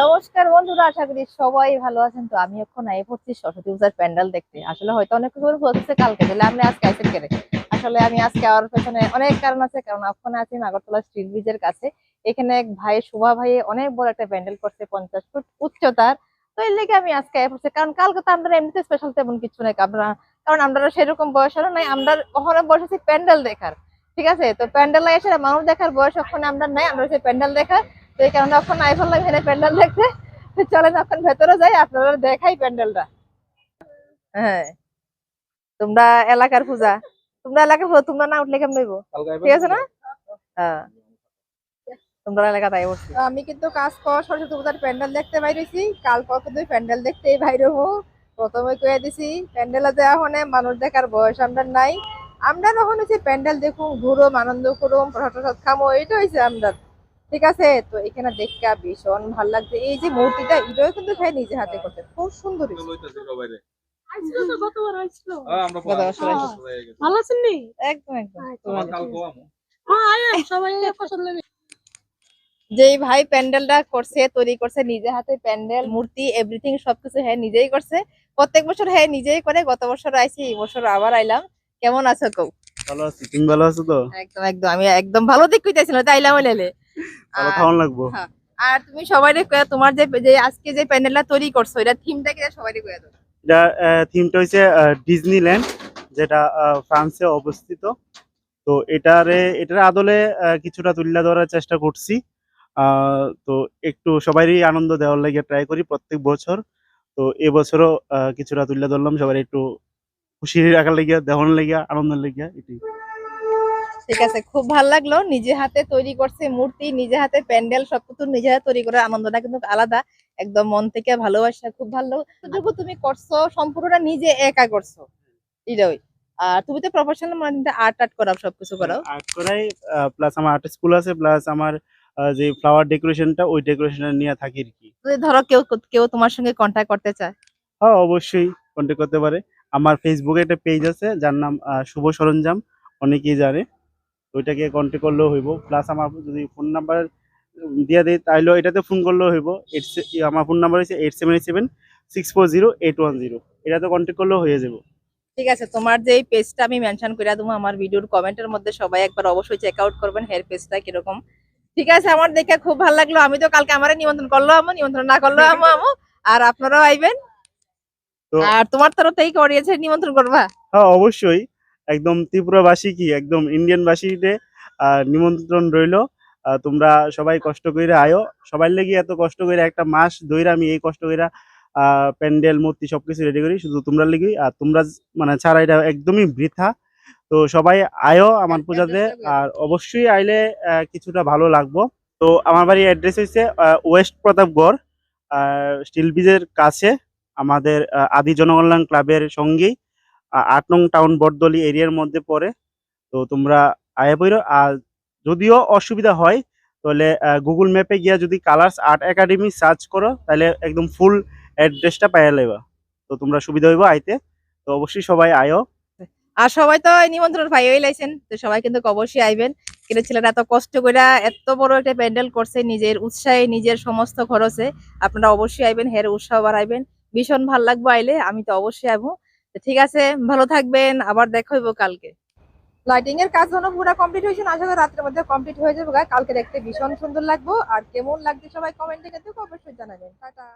নমস্কার বন্ধুরা, আশা করি সবাই ভালো আছেন। তো আমি এখন আই পড়ছি সরস্বতী পূজার প্যান্ডেল দেখতে। আসলে হয়তো অনেক কিছু বলছে কালকে, তাহলে আপনি আজকে আইসেন কেন আসলে আমি আজকে আমার পেছনে অনেক কারণ আছে। কারণ ওখানে আছি নাগরতলা স্ট্রিট ব্রিজের কাছে। এখানে এক ভাই, শুভা ভাই অনেক বড় একটা প্যান্ডেল করছে, পঞ্চাশ ফুট উচ্চতার। তো এর লেগে আমি আজকে আই পড়ছি। কারণ কালকে তো আমরা এমনিতে স্পেশাল তেমন কিছু নেই। আমরা কারণ আমরা সেরকম বয়সেরও নাই। আমরা ওখানে বসেছি প্যান্ডেল দেখার। ঠিক আছে? তো প্যান্ডেল এসে মানুষ দেখার বয়স ওখানে আমরা নাই। আমরা হচ্ছে প্যান্ডেল দেখার তো এই কারণে এখন প্যান্ডেল দেখতে। চলেন ভেতরে যাই আপনারা দেখাই প্যান্ডেলটা। হ্যাঁ। তোমরা এলাকার পূজা। তোমরা এলাকার তোমরা না উঠলে কেমন ঠিক আছে না? হ্যাঁ। তোমরা এলাকা তাই বলছি আমি কিন্তু কাজ কর সরস্বতী পূজার প্যান্ডেল দেখতে বাইরেছি কাল পর কিন্তু প্যান্ডেল দেখতেই বাইরে হো প্রথমে কয়ে দিছি প্যান্ডেলে দেওয়া হনে মানুষ দেখার বয়স আমরা নাই। আমরা যখন হচ্ছে প্যান্ডেল দেখুন ঘুরো আনন্দ করুম প্রসাদ প্রসাদ খামো এইটা হয়েছে আমরা ঠিক আছে? তো এখানে দেখা ভীষণ ভালো লাগছে। এই যে মূর্তিটা এটাও কিন্তু ভাই নিজে হাতে করছে। খুব সুন্দর হয়েছে। আইছিল তো গতবার আইছিল গত বছর আসছে। ভালো আছেন একদম একদম। হ্যাঁ সবাই পছন্দ লাগে যেই ভাই প্যান্ডেলটা করছে তৈরি করছে নিজে হাতে প্যান্ডেল মূর্তি এভরিথিং সবকিছু হ্যাঁ নিজেই করছে। প্রত্যেক বছর হ্যাঁ নিজেই করে। গত বছর আইছি এই বছর আবার আইলাম। কেমন আছো কৌ ভালো আছি তুমি ভালো আছো তো? একদম একদম আমি একদম ভালো দিক কইতেছিল ভালো খাওয়ান লাগবো। আর তুমি সবাই তোমার যে যে আজকে যে তৈরি করছ এটা থিমটা কি সবাই কয়ে দাও। এটা থিমটা হচ্ছে ডিজনিল্যান্ড যেটা ফ্রান্সে অবস্থিত। তো এটারে এটার আদলে কিছুটা তুলে ধরার চেষ্টা করছি। আহ, তো একটু সবারই আনন্দ দেওয়ার লাগে ট্রাই করি প্রত্যেক বছর। তো এবছরও কিছুটা তুলে ধরলাম সবাই একটু খুশি রাখার লেগে দেওয়ার লেগে আনন্দের লেগে এটাই। ঠিক আছে খুব ভালো লাগল। নিজে হাতে তৈরি করছে মূর্তি নিজে হাতে প্যান্ডেল সবকিছু নিজে হাতে তৈরি করার আনন্দটা কিন্তু আলাদা। একদম মন থেকে ভালোবাসা খুব ভালো। যতটুকু তুমি করছ সম্পূর্ণটা নিজে একা করছ এটাই আর তুমি তো প্রফেশনাল মানে আর্ট আর্ট করাও সবকিছু করাও। আর্ট করাই প্লাস আমার আর্ট স্কুল আছে প্লাস আমার যে ফ্লাওয়ার ডেকোরেশনটা ওই ডেকোরেশনটা নিয়ে থাকি আর কি। ধরো কেউ কেউ তোমার সঙ্গে কন্ট্যাক্ট করতে চায়। হ্যাঁ অবশ্যই কন্ট্যাক্ট করতে পারে। আমার ফেসবুকে একটা পেজ আছে, যার নাম শুভ সরঞ্জাম, অনেকেই জানে। ওইটাকে কন্ট্যাক্ট করলেও হইব। প্লাস আমার যদি ফোন নাম্বার দিয়ে দেয় তাহলেও এটাতে ফোন করলেও হইব। এইট আমার ফোন নাম্বার হচ্ছে eight seven seven six four zero eight one zero এটাতে কন্ট্যাক্ট করলেও হয়ে যাব। ঠিক আছে, তোমার যে পেজটা আমি মেনশন করে দেবো, আমার ভিডিওর কমেন্টের মধ্যে সবাই একবার অবশ্যই চেক আউট করবেন হেয়ার পেজটা কীরকম। ঠিক আছে, আমার দেখে খুব ভালো লাগল। আমি তো কালকে আমারে নিমন্ত্রণ করল আমু নিমন্ত্রণ না করল আমু আর আপনারাও আইবেন। আর তোমার তরফ থেকে করিয়েছে নিমন্ত্রণ করবা হ্যাঁ অবশ্যই। একদম ত্রিপুরাবাসী কি? একদম ইন্ডিয়ানবাসীতে নিমন্ত্রণ রইল। তোমরা সবাই কষ্ট করে আয়ো। সবার লেগে এত কষ্ট করে একটা মাস ধরে আমি এই কষ্ট করে প্যান্ডেল মূর্তি সবকিছু রেডি করি। শুধু তোমরা লেগে আর তোমরা মানে ছাড়া এটা একদমই বৃথা। তো সবাই আয়ো আমার হ্যাঁ, পূজাতে। টা বলো। আর অবশ্যই আইলে কিছুটা ভালো লাগবো। তো আমার বাড়ির অ্যাড্রেস হচ্ছে ওয়েস্ট প্রতাপগড় স্টিল ব্রিজের কাছে। আমাদের আদি জনকল্যাণ ক্লাবের সঙ্গেই আট নং টাউন বটদলি এরিয়ার মধ্যে পড়ে। তো তোমরা আয়া পড়ো। আর যদিও অসুবিধা হয়, তাহলে গুগল ম্যাপে গিয়া যদি কালার্স আর্ট একাডেমি সার্চ করো, তাহলে একদম ফুল অ্যাড্রেসটা পাইয়া লেবা তো তোমরা সুবিধা হইব আইতে। তো অবশ্যই সবাই আয়ো। আর সবাই তো নিমন্ত্রণ পাই লাইছেন। তো সবাই কিন্তু অবশ্যই আইবেন। কিন্তু ছেলেরা এত কষ্ট করে এত বড় একটা প্যান্ডেল করছে, নিজের উৎসাহে, নিজের সমস্ত খরচে, আপনারা অবশ্যই আইবেন, হের উৎসাহ বাড়াইবেন। ভীষণ ভালো লাগবো আইলে, আমি তো অবশ্যই আবো ঠিক আছে, ভালো থাকবেন, আবার দেখা হইব কালকে। লাইটিং এর কাজ হলো পুরো কমপ্লিট হয়েছে, আশা করি রাতের মধ্যে কমপ্লিট হয়ে যাবে। কালকে দেখতে ভীষণ সুন্দর লাগবো। আর কেমন লাগছে সবাই কমেন্টে কিন্তু অবশ্যই জানাবেন। টাটা।